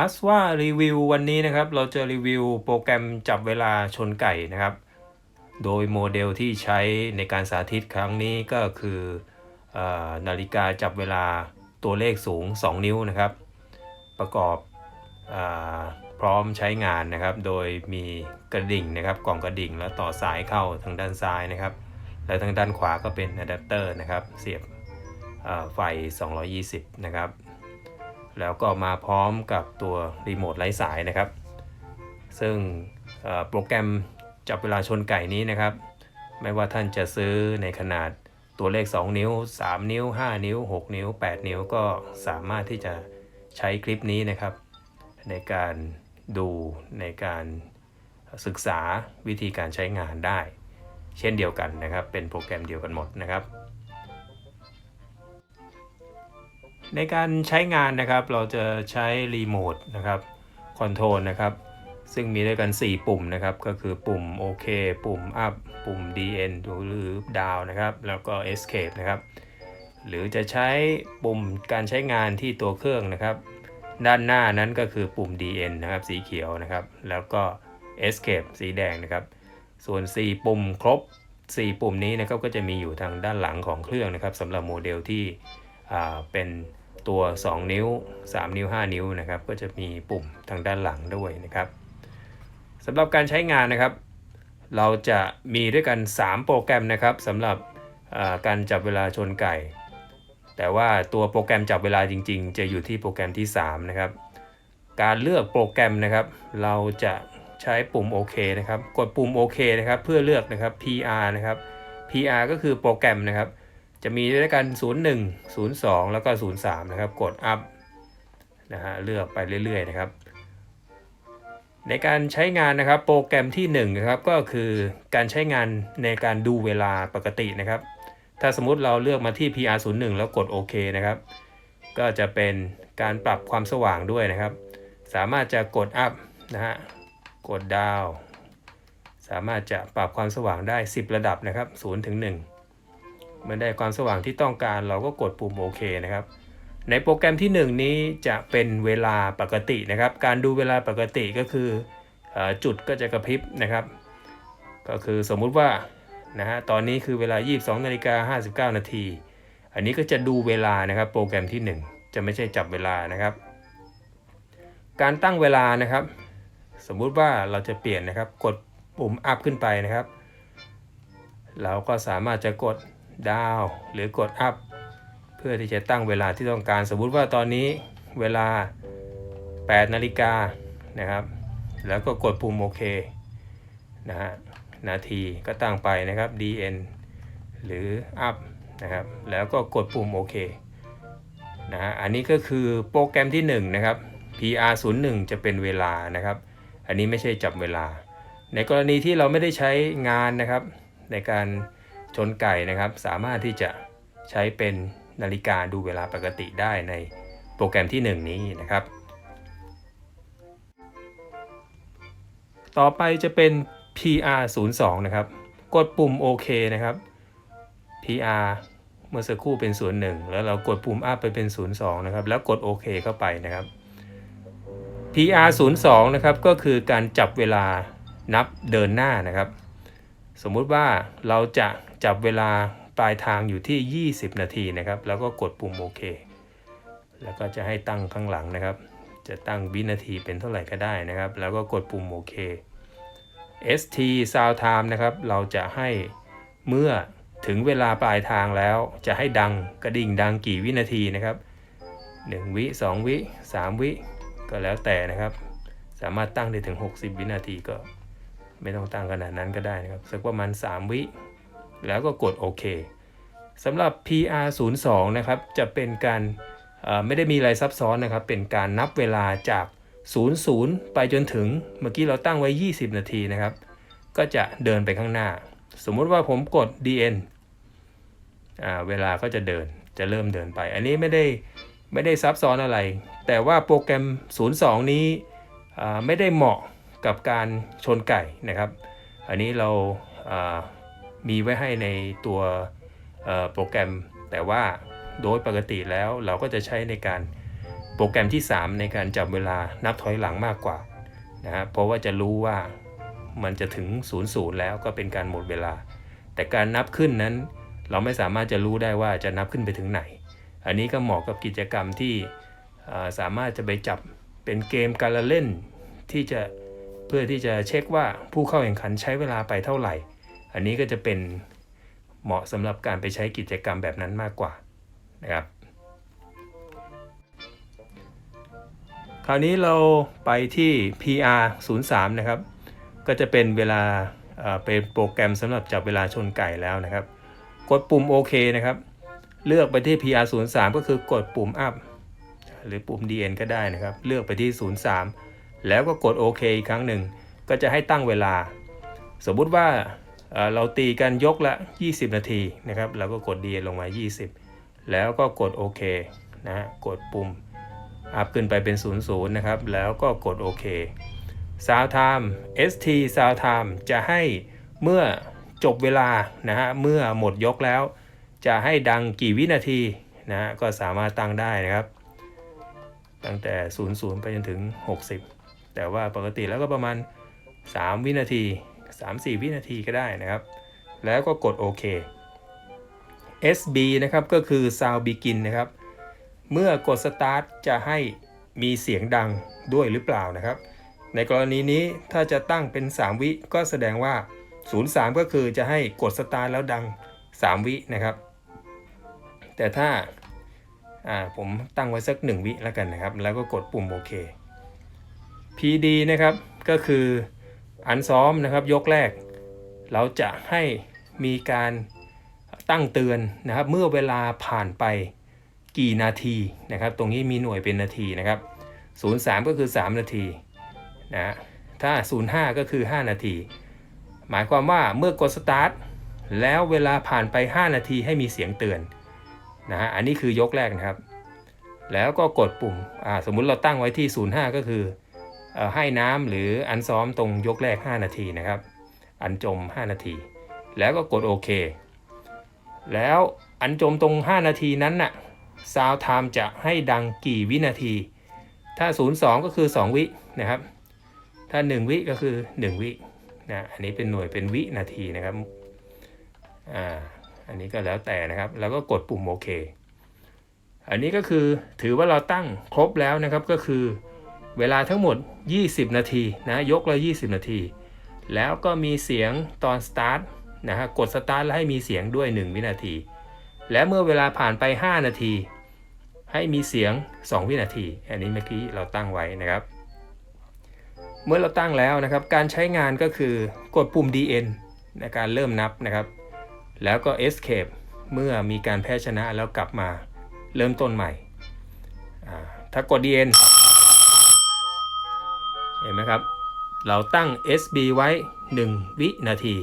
อัสว่ารีวิววันนี้นะครับ เราจะรีวิวโปรแกรมจับเวลาชนไก่นะครับ โดยโมเดลที่ใช้ในการสาธิตครั้งนี้ก็คืออนาฬิกาจับเวลาตัวเลขสูง 2 นิ้วนะครับ ประกอบอพร้อมใช้งานนะครับ โดยมีกระดิ่งนะครับ กล่องกระดิ่งแล้วต่อสายเข้าทางด้านซ้ายนะครับ และทางด้านขวาก็เป็นอะแดปเตอร์นะครับ เสียบเอ่อไฟ 220 นะครับ แล้วก็มาพร้อมกับตัวรีโมทไร้สายนะครับ ซึ่งโปรแกรมจับเวลาชนไก่นี้นะครับ ไม่ว่าท่านจะซื้อในขนาดตัวเลข 2 นิ้ว 3 นิ้ว 5 นิ้ว 6 นิ้ว 8 นิ้วก็สามารถที่จะใช้คลิปนี้นะครับ ในการดูในการศึกษาวิธีการใช้งานได้ เช่นเดียวกันนะครับ เป็นโปรแกรมเดียวกันหมดนะครับ ในการใช้งานนะครับเราจะใช้รีโมทนะครับคอนโทรลนะครับ ซึ่งมีด้วยกัน 4 ปุ่มนะครับ ก็คือปุ่มโอเคปุ่ม up ปุ่ม dn หรือ down นะครับ แล้วก็ escape นะครับ หรือจะใช้ปุ่มการใช้งานที่ตัวเครื่องนะครับ ด้านหน้านั้นก็คือปุ่ม dn นะครับ สีเขียวนะครับ แล้วก็ escape สีแดงนะครับ ส่วน 4 ปุ่มครบ 4 ปุ่มนี้นะครับก็จะมีอยู่ทางด้านหลังของเครื่องนะครับสำหรับโมเดลที่เป็น ตัว 2 นิ้ว 3 นิ้ว 5 นิ้วนะครับก็จะมีปุ่มทางด้านหลังด้วยนะครับสำหรับการใช้งานนะครับ เราจะมีด้วยกัน 3 โปรแกรมนะครับสำหรับการจับเวลาชนไก่ แต่ว่าตัวโปรแกรมจับเวลาจริง ๆ จะอยู่ที่โปรแกรมที่ 3 นะครับ การเลือกโปรแกรมนะครับ เราจะใช้ปุ่มโอเคนะครับ กดปุ่มโอเคนะครับ เพื่อเลือกนะครับ PR นะครับ PR ก็คือโปรแกรมนะครับ จะมีด้วยกัน 01 02 แล้วก็ 03 นะครับ กด up นะฮะเลือกไปเรื่อยๆนะครับ ในการใช้งานนะครับโปรแกรมที่1นะครับก็คือการใช้งานในการดูเวลาปกตินะครับ ถ้าสมมุติเราเลือกมาที่ PR 01 แล้วกดโอเคนะครับ ก็จะเป็นการปรับความสว่างด้วยนะครับ สามารถจะกด up นะฮะกด down สามารถจะปรับความสว่างได้ 10 ระดับนะครับ0ถึง1 เมื่อได้ความสว่างที่ต้องการเราก็กดปุ่มโอเคนะครับ ในโปรแกรมที่ 1 นี้จะเป็นเวลาปกตินะครับ การดูเวลาปกติก็คืออจุดก็จะกระพริบนะครับ ก็คือสมมุติว่านะฮะตอนนี้คือเวลา 22นาฬิกา59 นาที อันนี้ก็จะดูเวลานะครับโปรแกรมที่ 1 จะไม่ใช่จับเวลานะครับ การตั้งเวลานะครับ สมมุติว่าเราจะเปลี่ยนนะครับ กดปุ่ม up ขึ้นไปนะครับ เราก็สามารถจะกด down หรือกด up เพื่อที่จะตั้งเวลาที่ต้องการ สมมุติว่าตอนนี้เวลา 8 นาฬิกานะครับ แล้วก็กดปุ่มโอเคนะฮะนาทีก็ตั้งไปนะครับ dn หรือ up นะครับ แล้วก็กดปุ่มโอเคนะฮะอันนี้ก็คือโปรแกรมที่ 1 นะครับ PR 0 1จะเป็นเวลานะครับ อันนี้ไม่ใช่จับเวลา ในกรณีที่เราไม่ได้ใช้งานนะครับ ในการ ชนไก่นะครับ สามารถที่จะใช้เป็นนาฬิกาดูเวลาปกติได้ในโปรแกรมที่ 1 นี้นะครับ ต่อไปจะเป็น PR 0 2นะครับ กดปุ่มโอเคนะครับ PR เมื่อสักครู่เป็น 0 1 แล้วเรากดปุ่ม up ไปเป็น 0 2 นะครับ แล้วกดโอเคเข้าไปนะครับ PR 0 2นะครับ ก็คือการจับเวลานับเดินหน้านะครับ สมมุติว่าเราจะ จับเวลาปลายทางอยู่ที่ 20 นาทีนะครับ แล้วก็กดปุ่มโอเค แล้วก็จะให้ตั้งข้างหลังนะครับ จะตั้งวินาทีเป็นเท่าไหร่ก็ได้นะครับ แล้วก็กดปุ่มโอเค ST sound time นะครับ เราจะให้เมื่อถึงเวลาปลายทางแล้วจะให้ดังกระดิ่งดังกี่วินาทีนะครับ 1 วิ 2 วิ 3 วิก็แล้วแต่นะครับ สามารถตั้งได้ถึง 60 วินาทีก็ไม่ต้องตั้งขนาดนั้นก็ได้นะครับ สักประมาณ 3 วิ แล้วก็กดโอเคสำหรับ PR 0 2 นะครับจะเป็นการไม่ได้มีอะไรซับซ้อนนะครับ เป็นการนับเวลาจาก 00 ไปจนถึงเมื่อกี้เราตั้งไว้ 20 นาทีนะครับ ก็จะเดินไปข้างหน้า สมมุติว่าผมกด DN เวลาก็จะเดินจะเริ่มเดินไป อันนี้ไม่ได้ไม่ได้ซับซ้อนอะไร แต่ว่าโปรแกรม 02 นี้อ่าไม่ได้เหมาะกับการชนไก่นะครับ อันนี้เรา มีไว้ให้ในตัวโปรแกรม แต่ว่าโดยปกติแล้วเราก็จะใช้ในการโปรแกรมที่ 3 ในการจับเวลานับถอยหลังมากกว่านะฮะเพราะว่าจะรู้ว่ามันจะถึง 0 0 แล้วก็เป็นการหมดเวลา แต่การนับขึ้นนั้น เราไม่สามารถจะรู้ได้ว่าจะนับขึ้นไปถึงไหน อันนี้ก็เหมาะกับกิจกรรมที่สามารถจะไปจับเป็นเกมการละเล่นที่จะเพื่อที่จะเช็คว่าผู้เข้าแข่งขันใช้เวลาไปเท่าไหร่ อันนี้ก็จะเป็นเหมาะสำหรับการไปใช้กิจกรรมแบบนั้นมากกว่านะครับ คราวนี้เราไปที่ PR 03นะครับ ก็จะเป็นเวลาเป็นโปรแกรมสำหรับจับเวลาชนไก่แล้วนะครับ กดปุ่มโอเคนะครับ เลือกไปที่ PR 03ก็คือกดปุ่ม up หรือปุ่ม DN ก็ได้นะครับ เลือกไปที่ 03 แล้วก็กดโอเคอีกครั้งหนึ่ง ก็จะให้ตั้งเวลา สมมุติว่า เราตีกันยกละ 20 นาทีนะครับเราก็กด D ลงมา 20 แล้วก็กดโอเคนะฮะกดปุ่มอัพขึ้นไปเป็น 00 นะครับ แล้วก็กดโอเค Sound Time ST Sound Time จะให้เมื่อจบเวลานะฮะเมื่อหมดยกแล้ว จะให้ดังกี่วินาทีนะฮะก็สามารถตั้งได้นะครับ ตั้งแต่ 00 ไปจนถึง 60 แต่ว่าปกติแล้วก็ประมาณ 3 วินาที 3-4 วินาทีก็ได้นะครับ แล้วก็กดโอเค SB นะครับก็คือ Sound Begin นะครับ เมื่อกด Start จะให้มีเสียงดังด้วยหรือเปล่านะครับ ในกรณีนี้ถ้าจะตั้งเป็น 3 วิก็แสดงว่า 03 ก็คือจะให้กด Start แล้วดัง 3 วินะครับ แต่ถ้าาผมตั้งไว้สัก 1 วิแล้วกันนะครับ แล้วก็กดปุ่มโอเค PD นะครับก็คือ อันซ้อมนะครับยกแรก เราจะให้มีการตั้งเตือนนะครับ เมื่อเวลาผ่านไปกี่นาทีนะครับ ตรงนี้มีหน่วยเป็นนาทีนะครับ 03 ก็คือ 3 นาทีนะถ้า 05 ก็คือ 5 นาที หมายความว่าเมื่อกด start แล้วเวลาผ่านไป 5 นาทีให้มีเสียงเตือนนะฮะอันนี้คือยกแรกนะครับ แล้วก็กดปุ่มอ่าสมมุติเราตั้งไว้ที่ 05 ก็คือ ให้น้ำหรืออันซ้อมตรงยกแรก 5 นาทีนะครับ อันจม 5 นาที แล้วก็กดโอเค แล้วอันจมตรง 5 นาทีนั้นน่ะซาวไทม์จะให้ดังกี่วินาที ถ้า 02 ก็คือ 2 วินะครับ ถ้า 1 วิก็คือ 1 วินะอันนี้เป็นหน่วยเป็นวินาทีนะครับอ่าอันนี้ก็แล้วแต่นะครับ แล้วก็กดปุ่มโอเค อันนี้ก็คือถือว่าเราตั้งครบแล้วนะครับก็คือ เวลาทั้งหมด 20 นาทีนะยกละ 20 นาที แล้วก็มีเสียงตอนสตาร์ทนะฮะกดสตาร์ทแล้วให้มีเสียงด้วย 1 วินาที และเมื่อเวลาผ่านไป 5 นาที ให้มีเสียง 2 วินาที อันนี้เมื่อกี้เราตั้งไว้นะครับ เมื่อเราตั้งแล้วนะครับ การใช้งานก็คือกดปุ่ม DN ในการเริ่มนับนะครับ แล้วก็ Escape เมื่อมีการแพ้ชนะแล้วกลับมาเริ่มต้นใหม่ ถ้ากด DN ห็นไหมครับ เราตั้ง SB ไว้ 1 วินาที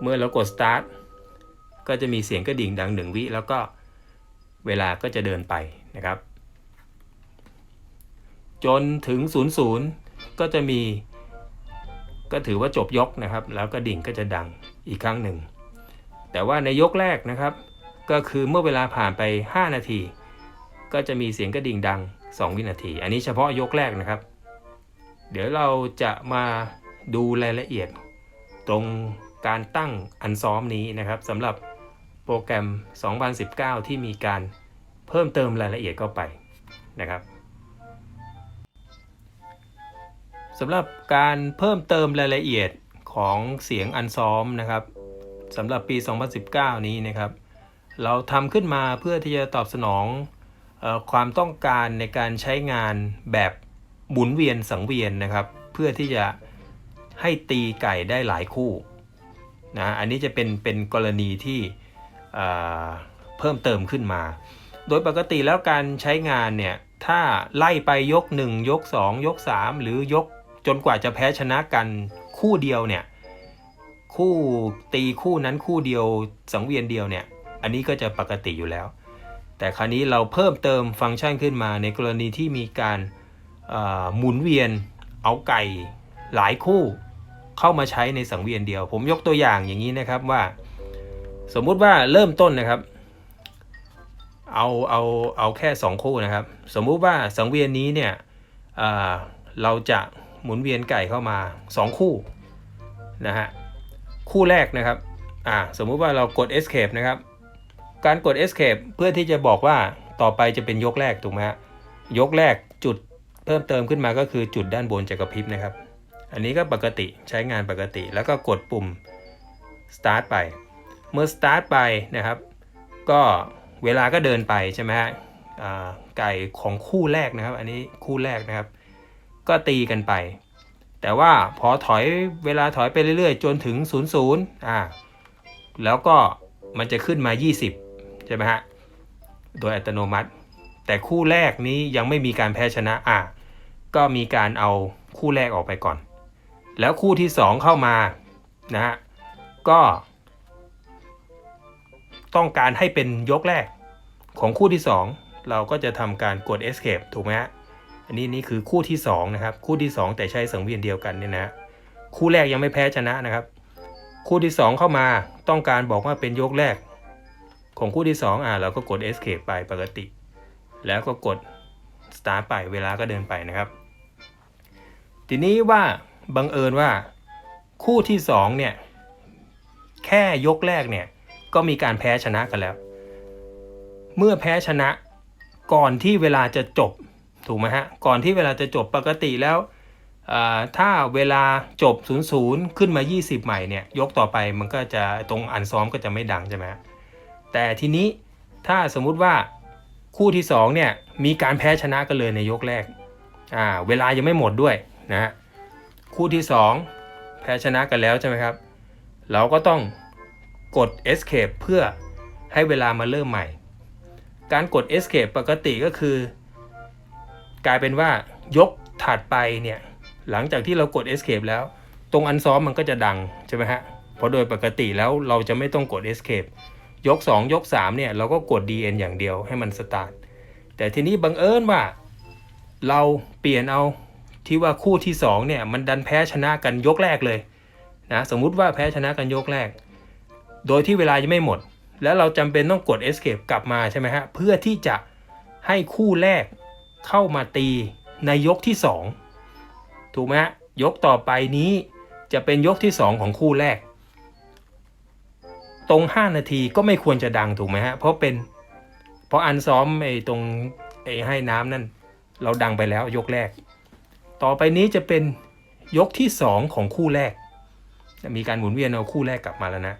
เมื่อเรากด Start ก็จะมีเสียงกระดิ่งดัง 1 วิ แล้วก็เวลาก็จะเดินไปนะครับ จนถึง 00 ก็จะมี ก็ถือว่าจบยกนะครับ แล้วกระดิ่งก็จะดังอีกครั้งหนึ่ง แต่ว่าในยกแรกนะครับ ก็คือเมื่อเวลาผ่านไป 5 นาที ก็จะมีเสียงกระดิ่งดัง 2 วินาที อันนี้เฉพาะยกแรกนะครับ เดี๋ยวเราจะมาดูรายละเอียด ตรงการตั้งอันซ้อมนี้นะครับสำหรับโปรแกรม 2019 ที่มีการเพิ่มเติมรายละเอียดเข้าไปนะครับสำหรับการเพิ่มเติมรายละเอียดของเสียงอันซ้อมนะครับสำหรับปี 2019 นี้นะครับ เราทำขึ้นมาเพื่อที่จะตอบสนองออความต้องการในการใช้งานแบบ หมุนเวียนสังเวียนนะครับ เพื่อที่จะให้ตีไก่ได้หลายคู่นะอันนี้จะเป็นเป็นกรณีที่เพิ่มเติมขึ้นมา โดยปกติแล้วการใช้งานเนี่ยถ้าไล่ไปยก 1 ยก 2 ยก 3 หรือยกจนกว่าจะแพ้ชนะกันคู่เดียวเนี่ยคู่ตีคู่นั้นคู่เดียวสังเวียนเดียวเนี่ยอันนี้ก็จะปกติอยู่แล้ว แต่คราวนี้เราเพิ่มเติมฟังก์ชันขึ้นมาในกรณีที่มีการ หมุนเวียนเอาไก่หลายคู่เข้ามาใช้ในสังเวียนเดียว ผมยกตัวอย่างอย่างนี้นะครับว่า สมมุติว่าเริ่มต้นนะครับ เอาเอาเอาแค่ 2 คู่นะครับ สมมุติว่าสังเวียนนี้เนี่ยเราจะหมุนเวียนไก่เข้ามา 2 คู่นะฮะคู่แรกนะครับอ่าสมมุติว่าเรากด escape นะครับ การกด escape เพื่อที่จะบอกว่าต่อไปจะเป็นยกแรกถูกไหมฮะยกแรก เพิ่มเติมขึ้นมาก็คือจุดด้านบนจะกระพริบนะครับ อันนี้ก็ปกติใช้งานปกติแล้วก็กดปุ่ม start ไป เมื่อ start ไปนะครับ ก็เวลาก็เดินไปใช่ไหมฮะไก่ของคู่แรกนะครับ อันนี้คู่แรกนะครับ ก็ตีกันไป แต่ว่าพอถอยเวลาถอยไปเรื่อยๆ จนถึง 0 0อ่าแล้วก็มันจะขึ้นมา 20 ใช่ไหมฮะ โดยอัตโนมัติ แต่คู่แรกนี้ยังไม่มีการแพ้ชนะอะก็มีการเอาคู่แรกออกไปก่อน แล้วคู่ที่ 2 เข้ามานะฮะก็ ต้องการให้เป็นยกแรกของคู่ที่ 2 เราก็จะทำการกด escape ถูกไหมฮะอันนี้นี่คือคู่ที่2นะครับคู่ที่ 2 แต่ใช้สังเวียนเดียวกันเนี่ยนะคู่แรกยังไม่แพ้ชนะนะครับ คู่ที่ 2 เข้ามาต้องการบอกว่าเป็นยกแรก ของคู่ที่ 2 อะเราก็กด escape ไปปกติ แล้วก็กด start ไปเวลาก็เดินไปนะครับ ทีนี้ว่าบังเอิญว่าคู่ที่2เนี่ยแค่ยกแรกเนี่ยก็มีการแพ้ชนะกันแล้ว เมื่อแพ้ชนะก่อนที่เวลาจะจบถูกไหมฮะก่อนที่เวลาจะจบปกติแล้วถ้าเวลาจบ 0 0 ขึ้นมา 20 ใหม่เนี่ยยกต่อไปมันก็จะตรงอันซ้อมก็จะไม่ดังใช่ไหมแต่ทีนี้ถ้าสมมุติว่า คู่ที่2เนี่ยมีการแพ้ชนะกันเลยในยกแรกอ่าเวลายังไม่หมดด้วยนะฮะคู่ที่ 2 แพ้ชนะกันแล้วใช่ไหมครับ เราก็ต้องกด escape เพื่อให้เวลามาเริ่มใหม่ การกด escape ปกติก็คือ กลายเป็นว่ายกถัดไปเนี่ยหลังจากที่เรากด escape แล้ว ตรงอันซ้อมมันก็จะดังใช่ไหมฮะเพราะโดยปกติแล้วเราจะไม่ต้องกด escape ยก 2 ยก 3 เนี่ย เราก็กด dn อย่างเดียวให้มันสตาร์ทแต่ทีนี้บังเอิญว่า เราเปลี่ยนเอาที่ว่าคู่ที่ 2 เนี่ย มันดันแพ้ชนะกันยกแรกเลยนะสมมุติว่าแพ้ชนะกันยกแรก โดยที่เวลายังไม่หมด แล้วเราจำเป็นต้องกด escape กลับมาใช่ไหมฮะ เพื่อที่จะให้คู่แรกเข้ามาตีในยกที่ 2 ถูกไหมยกต่อไปนี้จะเป็นยกที่ 2 ของคู่แรก ตรง 5 นาทีก็ไม่ควรจะดังถูกไหมฮะ เพราะเป็นเพราะอันซ้อมไอ้ตรงไอ้ให้น้ำนั่น เราดังไปแล้วยกแรก ต่อไปนี้จะเป็นยกที่ 2 ของคู่แรกจะมีการหมุนเวียนเอาคู่แรกกลับมาแล้วนะ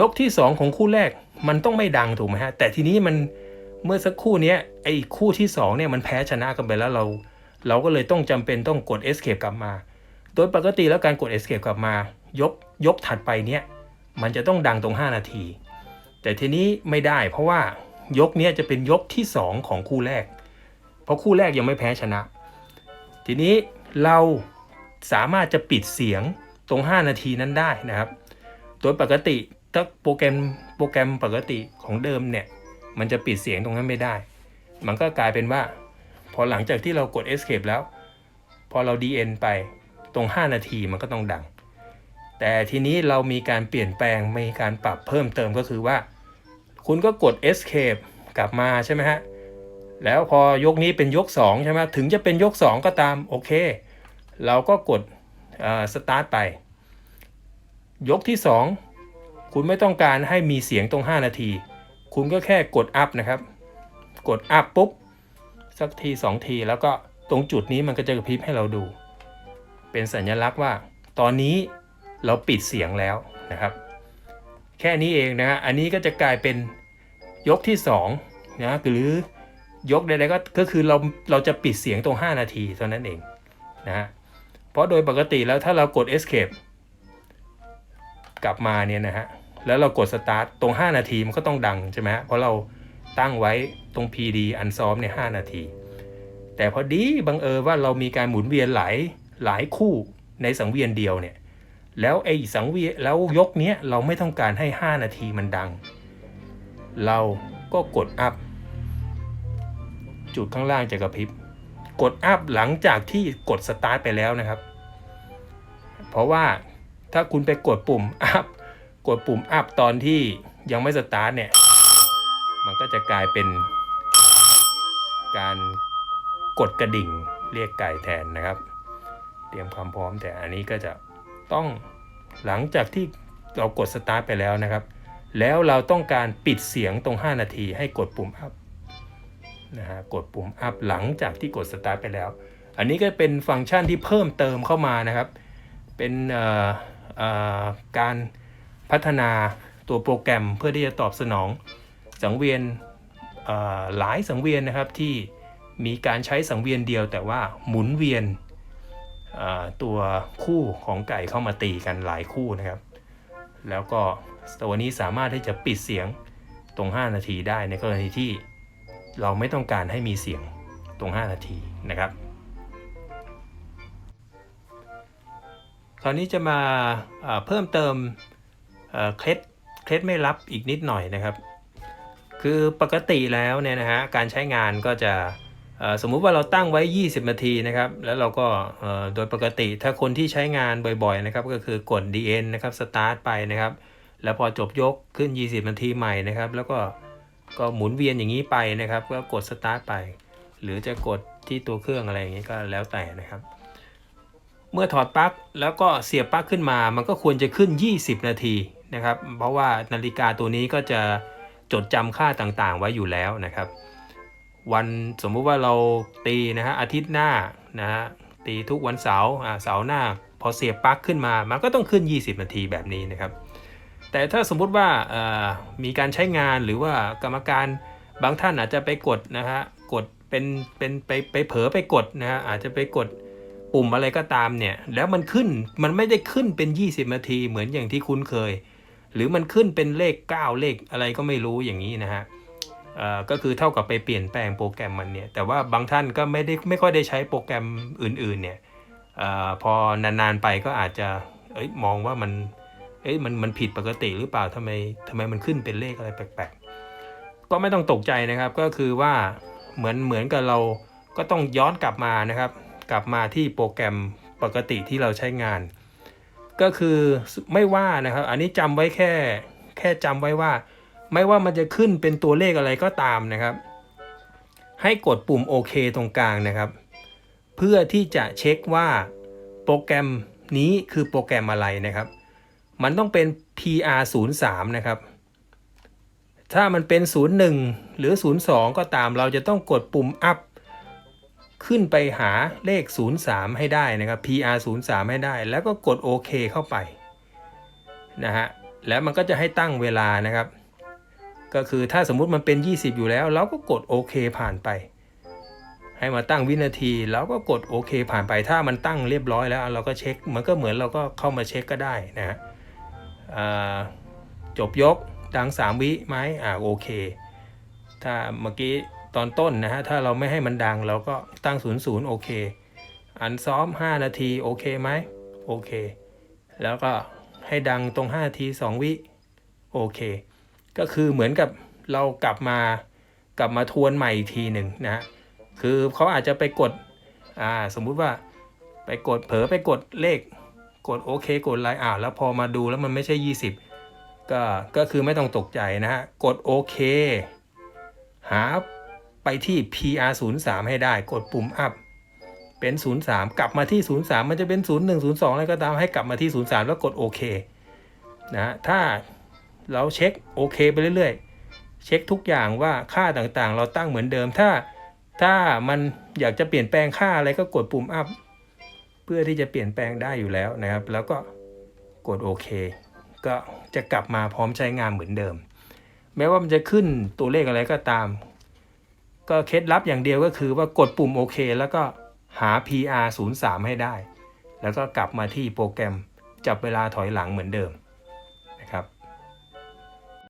ยกที่ 2 ของคู่แรกมันต้องไม่ดังถูกไหมฮะ แต่ทีนี้มันเมื่อสักครู่นี้ไอ้คู่ที่2เนี่ยมันแพ้ชนะกันไปแล้วเรา เราก็เลยต้องจำเป็นต้องกด escape กลับมา โดยปกติแล้วการกด escape กลับมายกยกถัดไปเนี่ย มันจะต้องดังตรง 5 นาที แต่ทีนี้ไม่ได้เพราะว่ายกนี้จะเป็นยกที่ 2 ของคู่แรก เพราะคู่แรกยังไม่แพ้ชนะ ทีนี้เราสามารถจะปิดเสียงตรง 5 นาทีนั้นได้นะครับ โดยปกติถ้าโปรแกรมโปรแกรมปกติของเดิมเนี่ย มันจะปิดเสียงตรงนั้นไม่ได้ มันก็กลายเป็นว่า พอหลังจากที่เรากด escape แล้ว พอเรา dn ไปตรง 5 นาทีมันก็ต้องดัง แต่ทีนี้เรามีการเปลี่ยนแปลงมีการปรับเพิ่มเติมก็คือว่า คุณก็กด escape กลับมาใช่ไหมฮะ แล้วพอยกนี้เป็นยก 2 ใช่ไหมถึงจะเป็นยก 2 ก็ตามโอเค เราก็กดสตาร์ทไป ยกที่ 2 คุณไม่ต้องการให้มีเสียงตรง 5 นาที คุณก็แค่กดอัพนะครับ กดอัพปุ๊บ สักที 2 ที แล้วก็ตรงจุดนี้มันก็จะกระพริบให้เราดู เป็นสัญลักษณ์ว่า ตอนนี้ เราปิดเสียงแล้วนะครับ แค่นี้เองนะฮะอันนี้ก็จะกลายเป็นยกที่2นะหรือยกใดๆก็ก็คือเราเราจะปิดเสียงตรง 5 นาทีเท่านั้นเองนะฮะเพราะโดยปกติแล้วถ้าเรากด escape กลับมาเนี่ยนะฮะแล้วเรากด start ตรง 5 นาทีมันก็ต้องดังใช่ไหมฮะเพราะเราตั้งไว้ตรง PD อันซ้อมเนี่ย5นาที แต่พอดีบังเอิญว่าเรามีการหมุนเวียนหลายหลายคู่ในสังเวียนเดียวเนี่ย แล้วไอ้สังเวียแล้วยกเนี้ยเราไม่ต้องการให้ 5 นาทีมันดัง เราก็กดอัพ จุดข้างล่างจะกระพริบ กดอัพหลังจากที่กดสตาร์ทไปแล้วนะครับ เพราะว่าถ้าคุณไปกดปุ่มอัพกดปุ่มอัพตอนที่ยังไม่สตาร์ทเนี่ย มันก็จะกลายเป็น การกดกระดิ่งเรียกไก่แทนนะครับ เตรียมความพร้อมแต่อันนี้ก็จะ ต้องหลังจากที่เรากดสตาร์ทไปแล้วนะครับ แล้วเราต้องการปิดเสียงตรง 5 นาทีให้กดปุ่มอัพนะฮะกดปุ่มอัพหลังจากที่กดสตาร์ทไปแล้ว อันนี้ก็เป็นฟังก์ชันที่เพิ่มเติมเข้ามานะครับ เป็นการพัฒนาตัวโปรแกรมเพื่อที่จะตอบสนองสังเวียนหลายสังเวียนนะครับที่มีการใช้สังเวียนเดียวแต่ว่าหมุนเวียน ตัวคู่ของไก่เข้ามาตีกันหลายคู่นะครับ แล้วก็ตัวนี้สามารถที่จะปิดเสียงตรง 5 นาทีได้ในกรณีที่เราไม่ต้องการให้มีเสียงตรง 5 นาทีนะครับ คราวนี้จะมาเอ่อเพิ่มเติมเคล็ดเคล็ดไม่ลับอีกนิดหน่อยนะครับ คือปกติแล้วเนี่ยนะฮะการใช้งานก็จะ สมมุติว่าเราตั้งไว้ 20 นาทีนะครับ แล้วเราก็โดยปกติถ้าคนที่ใช้งานบ่อยๆนะครับ ก็คือกด DN นะครับ start ไปนะครับ แล้วพอจบยกขึ้น 20 นาทีใหม่นะครับ แล้วก็ก็หมุนเวียนอย่างนี้ไปนะครับ ก็กด start ไป หรือจะกดที่ตัวเครื่องอะไรอย่างนี้ก็แล้วแต่นะครับ เมื่อถอดปลั๊กแล้วก็เสียบปลั๊กขึ้นมา มันก็ควรจะขึ้น 20 นาทีนะครับ เพราะว่านาฬิกาตัวนี้ก็จะจดจำค่าต่างๆ ไว้อยู่แล้วนะครับ วันสมมุติว่าเราตีนะฮะอาทิตย์หน้านะฮะตีทุกวันเสาร์อ่าเสาร์หน้า พอเสียบปลั๊กขึ้นมามันก็ต้องขึ้น 20 นาทีแบบนี้นะครับ แต่ถ้าสมมุติว่าเอ่อมีการใช้งานหรือว่ากรรมการบางท่านอาจจะไปกดนะฮะกดเป็นเป็นไปไปเผลอไปกดนะฮะอาจจะไปกดปุ่มอะไรก็ตามเนี่ยแล้วมันขึ้นมันไม่ได้ขึ้นเป็น 20 นาทีเหมือนอย่างที่คุ้นเคย หรือมันขึ้นเป็นเลข 9 เลขอะไรก็ไม่รู้อย่างนี้นะฮะ ก็คือเท่ากับไปเปลี่ยนแปลงโปรแกรมมันเนี่ย แต่ว่าบางท่านก็ไม่ได้ไม่ค่อยได้ใช้โปรแกรมอื่นๆเนี่ยออพอนานๆไปก็อาจจะเอ้ยมองว่ามันเอ้ยมันมันผิดปกติหรือเปล่าทำไมทำไมมันขึ้นเป็นเลขอะไรแปลกๆ ก็ไม่ต้องตกใจนะครับก็คือว่าเหมือนเหมือนกับเราก็ต้องย้อนกลับมานะครับ กลับมาที่โปรแกรมปกติที่เราใช้งาน ก็คือไม่ว่านะครับ อันนี้จำไว้แค่แค่จำไว้ว่า ไม่ว่ามันจะขึ้นเป็นตัวเลขอะไรก็ตามนะครับ ให้กดปุ่มโอเคตรงกลางนะครับ เพื่อที่จะเช็คว่าโปรแกรมนี้คือโปรแกรมอะไรนะครับ มันต้องเป็น PR03 นะครับ ถ้ามันเป็น 01 หรือ 02 ก็ตามเราจะต้องกดปุ่ม up ขึ้นไปหาเลข 03 ให้ได้นะครับ PR 03ให้ได้ แล้วก็กดโอเคเข้าไปนะฮะ แล้วมันก็จะให้ตั้งเวลานะครับ ก็คือถ้าสมมุติมันเป็น 20 อยู่แล้ว เราก็กดโอเคผ่านไป ให้มาตั้งวินาทีแล้วก็กดโอเคผ่านไปถ้ามันตั้งเรียบร้อยแล้ว เราก็เช็คมันก็เหมือนเราก็เข้ามาเช็คก็ได้นะฮะจบยกดัง 3 วิไหมอ่าโอเค ถ้าเมื่อกี้ตอนต้นนะฮะถ้าเราไม่ให้มันดังเราก็ตั้ง 0 0 โอเค อันซ้อม 5 นาทีโอเคไหมโอเค แล้วก็ให้ดังตรง 5 นาที 2 วิโอเค ก็คือเหมือนกับเรากลับมากลับมาทวนใหม่อีกทีหนึ่งนะฮะคือเขาอาจจะไปกดอ่าสมมุติว่าไปกดเผลอไปกดเลข กดโอเคกดไลน์อ่าแล้วพอมาดูแล้วมันไม่ใช่ 20 ก็ก็คือไม่ต้องตกใจนะฮะกดโอเคหาไปที่ PR 0 3ให้ได้กดปุ่ม up เป็น 03 กลับมาที่ 03 มันจะเป็น 01 02 อะไรก็ตามให้กลับมาที่ 03 แล้วกดโอเคนะฮะถ้า เราเช็คโอเคไปเรื่อยๆ เช็คทุกอย่างว่าค่าต่างๆ เราตั้งเหมือนเดิมถ้า ถ้ามันอยากจะเปลี่ยนแปลงค่าอะไรก็กดปุ่ม up เพื่อที่จะเปลี่ยนแปลงได้อยู่แล้วนะครับ แล้วก็กดโอเคก็จะกลับมาพร้อมใช้งานเหมือนเดิม แม้ว่ามันจะขึ้นตัวเลขอะไรก็ตาม ก็เคล็ดลับอย่างเดียวก็คือว่ากดปุ่มโอเคแล้วก็หา PR 0 3ให้ได้ แล้วก็กลับมาที่โปรแกรมจับเวลาถอยหลังเหมือนเดิม